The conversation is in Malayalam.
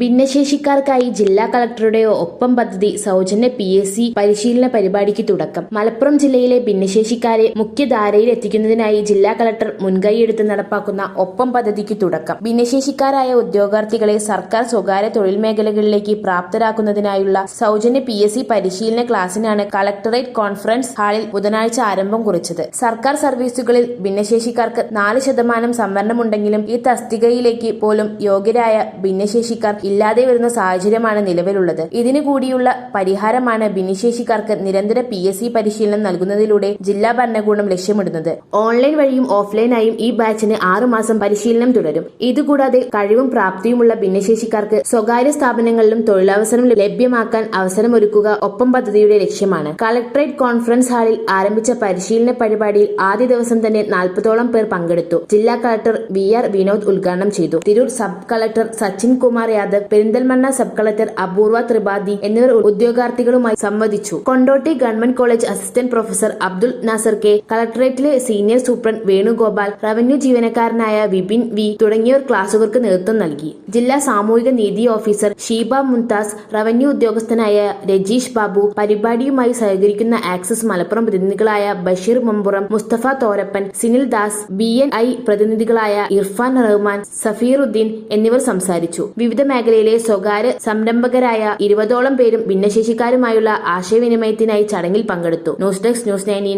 ഭിന്നശേഷിക്കാർക്കായി ജില്ലാ കളക്ടറുടെ ഒപ്പം പദ്ധതി സൗജന്യ പി എസ് സി പരിശീലന പരിപാടിക്ക് തുടക്കം. മലപ്പുറം ജില്ലയിലെ ഭിന്നശേഷിക്കാരെ മുഖ്യധാരയിൽ എത്തിക്കുന്നതിനായി ജില്ലാ കളക്ടർ മുൻകൈയെടുത്ത് നടപ്പാക്കുന്ന ഒപ്പം പദ്ധതിക്ക് തുടക്കം. ഭിന്നശേഷിക്കാരായ ഉദ്യോഗാർത്ഥികളെ സർക്കാർ സ്വകാര്യ തൊഴിൽ മേഖലകളിലേക്ക് പ്രാപ്തരാക്കുന്നതിനായുള്ള സൗജന്യ പി എസ് സി പരിശീലന ക്ലാസ്സിനാണ് കളക്ടറേറ്റ് കോൺഫറൻസ് ഹാളിൽ ബുധനാഴ്ച ആരംഭം കുറിച്ചത്. സർക്കാർ സർവീസുകളിൽ ഭിന്നശേഷിക്കാർക്ക് നാല് ശതമാനം സംവരണമുണ്ടെങ്കിലും ഈ തസ്തികയിലേക്ക് പോലും യോഗ്യരായ ഭിന്നശേഷിക്കാർ ഇല്ലാതെ വരുന്ന സാഹചര്യമാണ് നിലവിലുള്ളത്. ഇതിനു കൂടിയുള്ള പരിഹാരമാണ് ഭിന്നശേഷിക്കാർക്ക് നിരന്തര പി എസ് സി പരിശീലനം നൽകുന്നതിലൂടെ ജില്ലാ ഭരണകൂടം ലക്ഷ്യമിടുന്നത്. ഓൺലൈൻ വഴിയും ഓഫ്ലൈനായും ഈ ബാച്ചിന് ആറുമാസം പരിശീലനം തുടരും. ഇതുകൂടാതെ കഴിവും പ്രാപ്തിയുമുള്ള ഭിന്നശേഷിക്കാർക്ക് സ്വകാര്യ സ്ഥാപനങ്ങളിലും തൊഴിലവസരം ലഭ്യമാക്കാൻ അവസരമൊരുക്കുക ഒപ്പം പദ്ധതിയുടെ ലക്ഷ്യമാണ്. കളക്ടറേറ്റ് കോൺഫറൻസ് ഹാളിൽ ആരംഭിച്ച പരിശീലന പരിപാടിയിൽ ആദ്യ ദിവസം തന്നെ നാൽപ്പതോളം പേർ പങ്കെടുത്തു. ജില്ലാ കളക്ടർ വി ആർ വിനോദ് ഉദ്ഘാടനം ചെയ്തു. Tirur sub collector Sachin Kumar Yadav Perinthalmanna sub collector Apoorva Tripathi എന്നിവർ ഉദ്യോഗാർത്ഥികളുമായി സംവദിച്ചു. Kondotty government college assistant professor Abdul Nasar K കളക്ടറേറ്റിലെ senior superintendent Venugopal revenue ജീവനക്കാരനായ വിപിൻ വി തുടങ്ങിയവർ ക്ലാസുകൾക്ക് നേതൃത്വം നൽകി. ജില്ലാ സാമൂഹിക നീതി ഓഫീസർ ഷീബ മുംതാസ് റവന്യൂ ഉദ്യോഗസ്ഥനായ രജീഷ് ബാബു പരിപാടിയുമായി സഹകരിക്കുന്ന Axis Malappuram പ്രതിനിധികളായ Basheer Mampuram Mustafa Thorappan Sinil Das B N I പ്രതിനിധികളായ Irfan Rahman Safeeruddin എന്നിവർ സംസാരിച്ചു. വിവിധ മേഖലയിലെ സ്വകാര്യ സംരംഭകരായ ഇരുപതോളം പേരും ഭിന്നശേഷിക്കാരുമായുള്ള ആശയവിനിമയത്തിനായി ചടങ്ങിൽ പങ്കെടുത്തു. News desk news ninety